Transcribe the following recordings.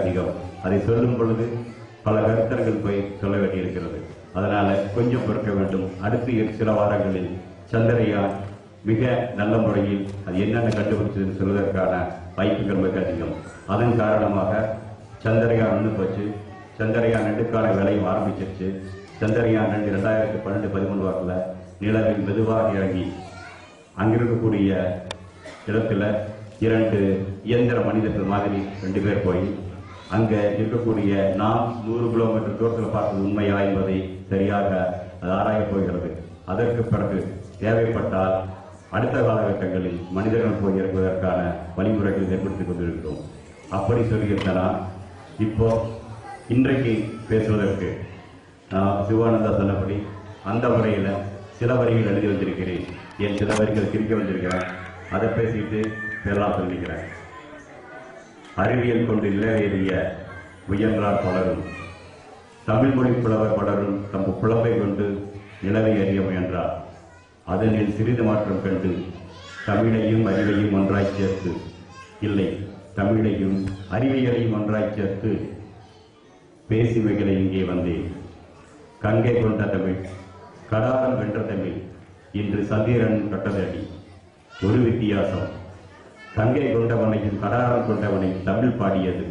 அதிகம் அதை சொல்லும் பொழுது பல கருத்தர்கள் போய் சொல்ல வேண்டியிருக்கிறது. அதனால கொஞ்சம் பொறுக்க வேண்டும். அடுத்து சில வாரங்களில் சந்திரயான் மிக நல்ல முறையில் அது என்னென்ன கண்டுபிடிச்சதுன்னு சொல்வதற்கான வாய்ப்புகள் மிக அதிகம். அதன் காரணமாக சந்திரயான் ஒன்று போச்சு. சந்திரயான் ரெண்டுக்கான வேலையும் ஆரம்பிச்சிருச்சு. சந்திரயான் ரெண்டு ரெண்டாயிரத்தி பன்னெண்டு பதிமூணு வாக்கில் நிலவில் மெதுவாக இறங்கி அங்கிருக்கக்கூடிய இடத்துல இரண்டு இயந்திர மனிதர்கள் மாதிரி ரெண்டு பேர் போய் அங்க இருக்கக்கூடிய நாம் நூறு கிலோமீட்டர் தூரத்தில் பார்த்தது உண்மையா என்பதை சரியாக அது ஆராயப் போகிறது. அதற்கு பிறகு தேவைப்பட்டால் அடுத்த காலகட்டங்களில் மனிதர்கள் போய் இறங்குவதற்கான வழிமுறைகளை ஏற்படுத்திக் கொண்டிருக்கிறோம். அப்படி சொல்லியிருந்தனா இப்போ இன்றைக்கு பேசுவதற்கு நான் சிவானந்தா சொன்னபடி அந்த முறையில் சில வரிகள் எழுதி வந்திருக்கிறேன். என் சில வரிகள் கிரிக்க வந்திருக்கிறேன். அதை பேசிட்டு எல்லாம் சொல்லிக்கிறேன். அறிவியல் கொண்டு நிறைவேறிய உயர்ந்தார் பலரும் தமிழ் மொழி புலவர் பலரும் தம் புலமை கொண்டு நிலவை அறிய முயன்றார். அதனில் சிறிது மாற்றம் கண்டு தமிழையும் அறிவையும் ஒன்றாய் சேர்த்து இல்லை தமிழையும் அறிவியலையும் ஒன்றாய் சேர்த்து பேசிமைகளை இங்கே வந்தேன். கங்கை கொண்ட தமிழ் கடாரம் வென்ற தமிழ் இன்று சந்திரன் கட்டதடி ஒரு வித்தியாசம் கங்கை கொண்டவனையும் கடாரம் கொண்டவனையும் தமிழ் பாடியது.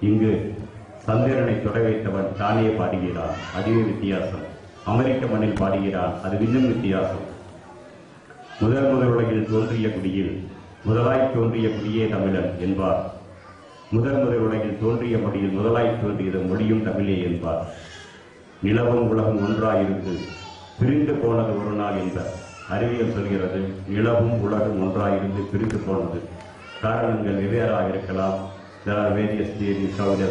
இங்கு சந்திரனை தொட வைத்தவன் தானே பாடுகிறான். அதுவே வித்தியாசம். அமெரிக்க மண்ணில் பாடுகிறான். அது இன்னும் வித்தியாசம். முதல் முதல் உலகில் தோன்றிய குடியில் முதலாய் தோன்றிய குடியே தமிழன் என்பார். முதல் முதல் உலகில் தோன்றிய மொழியில் முதலாய் தோன்றியது மொழியும் தமிழே என்பார். நிலவும் உலகம் ஒன்றாயிருந்து பிரிந்து போனது ஒரு நாள் என்பர். அறிவியல் சொல்கிறது நிலவும் உலகம் ஒன்றாயிருந்து பிரித்து போனது. காரணங்கள் வெவ்வேறாக இருக்கலாம். There are various theories how it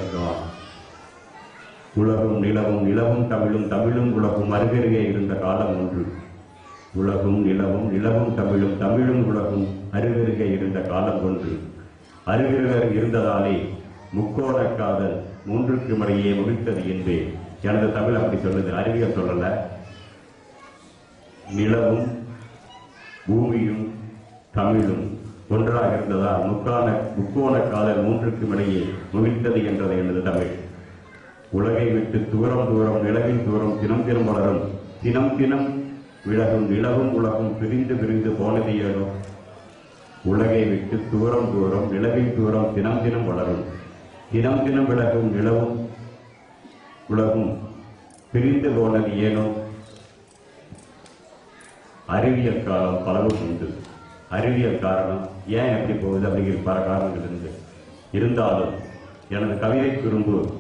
உலகும் நிலவும் நிலவும் தமிழும் தமிழும் உலகும் அருகருகே இருந்த காலம் ஒன்று. உலகும் நிலவும் நிலவும் தமிழும் தமிழும் உலகும் அருகருகே இருந்த காலம் ஒன்று. அருகருகர் இருந்ததாலே முக்கோண காதல் மூன்றுக்கு இடையே முடித்தது என்பேன் எனது தமிழ் அப்படி சொல்லுது. அறிவியல் சொல்லல. நிலவும் பூமியும் தமிழும் ஒன்றாக இருந்ததால் முக்கான முக்கோண காதல் மூன்றுக்கும் இடையே முகிழ்த்தது என்றது எனது தமிழ். உலகை விட்டு தூரம் தூரம் நிலவின் தூரம் தினம் தினம் வளரும். தினம் தினம் விலகும் நிலவும் உலகும் பிரிந்து பிரிந்து போனது ஏனோ? உலகை விட்டு தூரம் தூரம் நிலவின் தூரம் தினம் தினம் வளரும். தினம் தினம் விலகும் நிலவும் உலகும் பிரிந்து போனது ஏனோ? அறிவியல் காலம் பலவும் உண்டு. அறிவியல் காரணம் ஏன் எப்படி போகுது அப்படிங்கிற பல காரணங்கள் இருந்து. இருந்தாலும் எனது கவிதை குறும்பு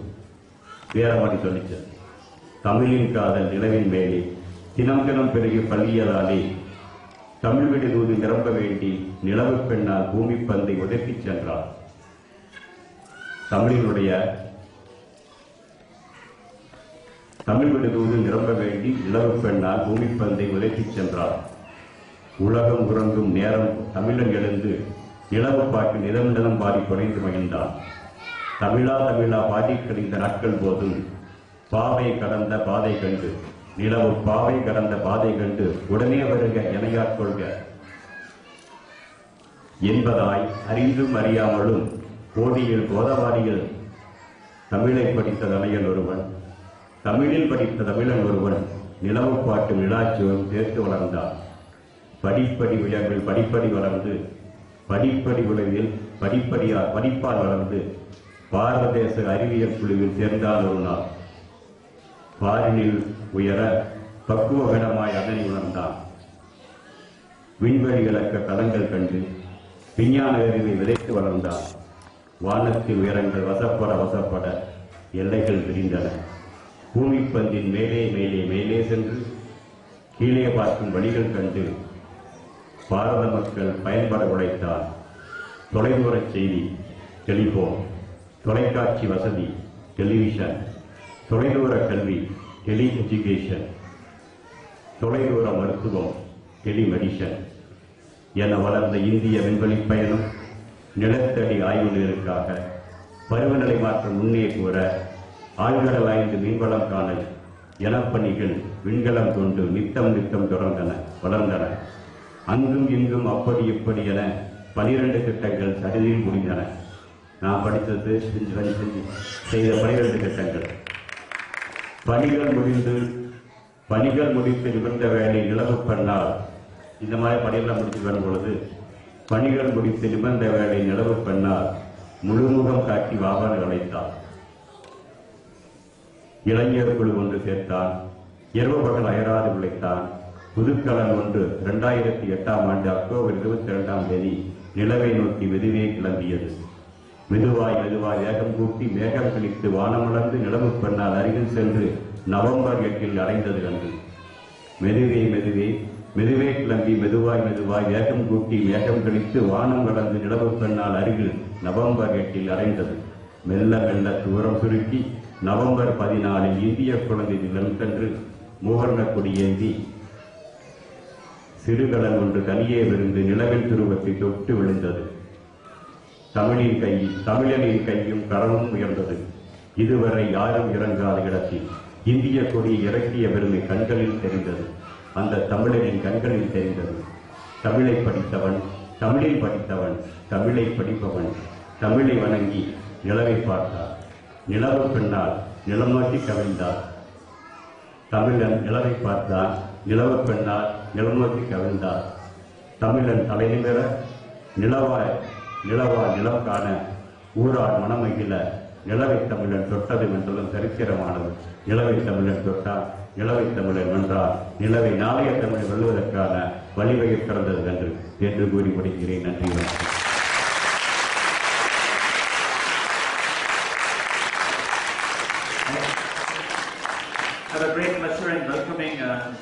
வேற மாதிரி சொல்லிச்சு தமிழின் காதல் நிலவின் மேலே தினம் தினம் பெருகி பள்ளியதாலே தமிழ் வீடு தூது நிரம்ப வேண்டி நிலவு பெண்ணால் பூமி பந்தை உதப்பிச் சென்றார் தமிழினுடைய தமிழ் விடுதோடு நிரம்ப வேண்டி இளவு பெண்ணால் பூமிப்பந்தை பந்தை சென்றார். உலகம் உறங்கும் நேரம் தமிழன் எழுந்து இளவு பாட்டு நிலம் பாடி குறைந்து மகிழ்ந்தான். தமிழா தமிழா பாடி கழிந்த நாட்கள் போதும். பாவை கடந்த பாதை கண்டு நிலவு பாவை கடந்த பாதை கண்டு உடனே வருக எனையாட்கொள்க என்பதாய் அறிந்தும் அறியாமலும் போதியில் கோதவாடியில் தமிழை படித்த தலையன் ஒருவன் தமிழில் படித்த தமிழன் ஒருவன் நிலவு பாட்டு நிலாச்சுவம் சேர்த்து வளர்ந்தான். படிப்படி விளைவில் படிப்படி வளர்ந்து படிப்படி உலகில் படிப்படியா படிப்பால் வளர்ந்து பாரத தேச அறிவியல் குழுவில் சேர்ந்தால் ஒரு நாள். பாரினில் உயர பக்குவகடமாய் அதனை உணர்ந்தான். விண்வெளி விளக்க கலங்கள் கண்டு விஞ்ஞான அறிவை விதைத்து வளர்ந்தான். வானத்தில் உயரங்கள் வசப்பட வசப்பட எல்லைகள் விரிந்தன. பூமிப்பந்தின் மேலே மேலே மேலே சென்று கீழே பார்க்கும் வழிகள் கண்டு பாரத மக்கள் பயன்பட உழைத்தார் தொலைதூர செய்தி டெலிபோன் தொலைக்காட்சி வசதி டெலிவிஷன் தொலைதூர கல்வி டெலி எஜுகேஷன் தொலைதூர மருத்துவம் டெலிமெடிஷன் என வளர்ந்த இந்திய விண்வெளி பயணம் நிலத்தடி ஆய்வுகளுக்காக பருவநிலை மாற்றம் முன்னே கூற ஆழ்கடல் ஆய்ந்து மீன்வளம் காண எனப்பணிகள் விண்கலம் கொண்டு நித்தம் நித்தம் தொடர்ந்தன வளர்ந்தன. அங்கும் இங்கும் அப்படி இப்படி என பனிரெண்டு திட்டங்கள் சரிதில் முடிந்தன. நான் படித்தது செய்த பனிரெண்டு திட்டங்கள் பணிகள் முடிந்து பணிகள் முடித்து நிமிர்ந்த வேலை நிலவு பண்ணால் இந்த மாதிரி பணிகளை முடித்து வரும் பொழுது பணிகள் முடித்து நிமிர்ந்த வேலை நிலவு பெண்ணால் முழுமுகம் காட்டி வாபான் அழைத்தார் இளைஞர் குழு ஒன்று சேர்த்தான். இரவு பகல் அயராது உழைத்தான். புதுக்கலன் ஒன்று இரண்டாயிரத்தி எட்டாம் ஆண்டு அக்டோபர் இருபத்தி இரண்டாம் தேதி நிலவை நோக்கி மெதுவே கிளம்பியது. மெதுவாய் மெதுவாய் வேகம் கூட்டி மேகம் கிழித்து வானமளர்ந்து நிலவு பெண்ணால் அருகில் சென்று நவம்பர் எட்டில் அடைந்தது அன்று. மெதுவே மெதுவே மெதுவே கிளம்பி மெதுவாய் மெதுவாய் வேகம் கூட்டி மேகம் கழித்து வானம் கடந்து நிலவு பெண்ணால் அருகில் நவம்பர் எட்டில் அடைந்தது. மெல்ல மெல்ல தூரம் சுருக்கி நவம்பர் பதினாலில் இந்திய குழந்தை தினத்தன்று மூவர்ண கொடியேந்தி சிறுகலன் ஒன்று தனியே விருந்து நிலவில் துருவத்தை தொட்டு விழுந்தது. தமிழின் கை தமிழனின் கையும் கரமும் உயர்ந்தது. இதுவரை யாரும் இறங்காத இடத்தில் இந்திய கொடி இறக்கிய பெருமை கண்களில் தெரிந்தது. அந்த தமிழனின் கண்களில் தெரிந்தது. தமிழை படித்தவன் தமிழில் படித்தவன் தமிழை படிப்பவன் தமிழை வணங்கி நிலவை பார்த்தார். நிலவு பெண்ணால் நிலமாட்டி கவிழ்ந்தார். தமிழன் நிலவை பார்த்தான். நிலவு பெண்ணால் நிலம் நோக்கி கவிழ்ந்தார். தமிழன் தலைநிமிர நிலவாய் நிலவா நிலம் காண ஊரார் மனமகிழ நிலவை தமிழன் தொட்டது என்றதும் சரித்திரமானது. நிலவை தமிழன் தொட்டார் நிலவை தமிழன் வென்றார். நிலவை நாளைய தமிழ் வெல்வதற்கான வழிவகை பிறந்தது என்று என்று கூறி முடிக்கிறேன். நன்றி வணக்கம்.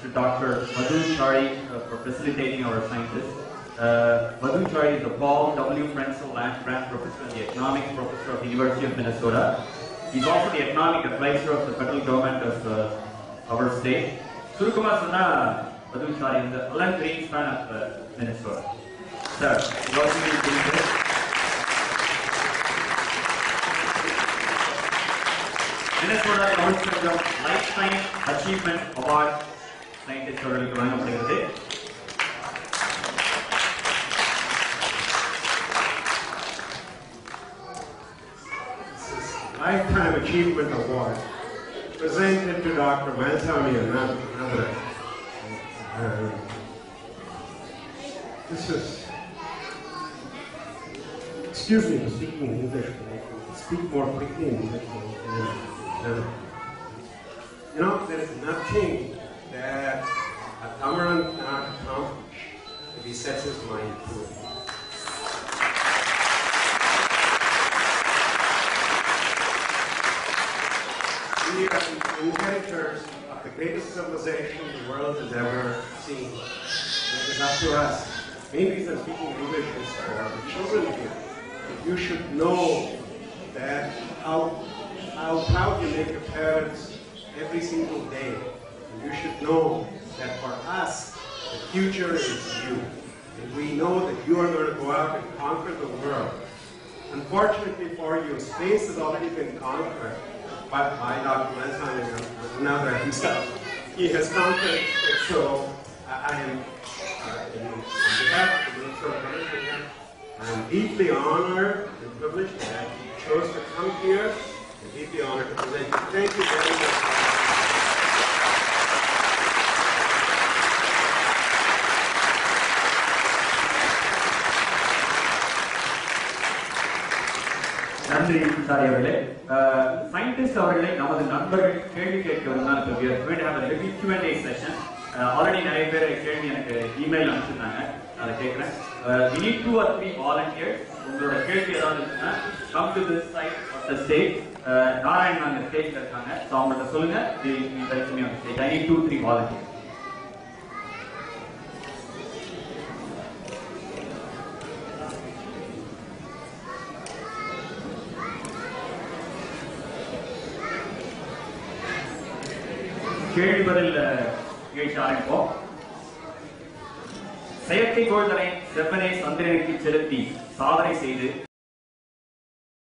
to Dr. Madhu Chari uh, for facilitating our scientists. Uh, Madhu Chari is a Paul W. Frenzel Land Grant Professor and the Economics Professor of the University of Minnesota. He's also the Economic Advisor of the federal government of uh, our state. Surukuma Sana Madhu Chari is the Alan Greenspan of uh, Minnesota. Sir, welcome to the Minnesota North Central Lifetime Achievement Award scientist அவர்களுக்கு வழங்கப்படுகிறது Lifetime Achievement Award presented to Dr. Malsami Anand. Uh, this is, excuse me for speaking in English, but I can speak more quickly in English. Uh, you know, there is nothing that a. We are the of the greatest civilization the world has ever seen. And it is up to us. Main reason speaking English is children here. You should know that how, how proud you make your parents every single day. And you should know that for us, the future is you. And we know that you are going to go out and conquer the world. Unfortunately for you, space has already been conquered by, by Dr. Mansan another himself. He has conquered it, so I, I am, uh, in, on behalf of the Energy, I am deeply honored and privileged that he chose to come here, and deeply honored to present you. Thank you very much. நன்றி சாரி அவர்களே. Scientist அவர்களை நமது நண்பர்கள் கேள்வி கேட்க வந்தாங்க இப்போ we are going to have a little already நிறைய பேர் கேள்வி எனக்கு இமெயில் அனுப்பிச்சிருந்தாங்க அதை கேட்குறேன். We need two or three volunteers. உங்களோட கேள்வி ஏதாவது இருந்துச்சுன்னா come to this side of the state Uh, Narayan அங்க ஸ்டேஜ்ல இருக்காங்க ஸோ அவங்கள்ட்ட சொல்லுங்க we we welcome you on stage. I need two three கேள்வி பதில் நிகழ்ச்சி ஆரம்பிப்போம் செயற்கைக்கோள்களை செவ்வனை சந்திரனுக்கு செலுத்தி சாதனை செய்து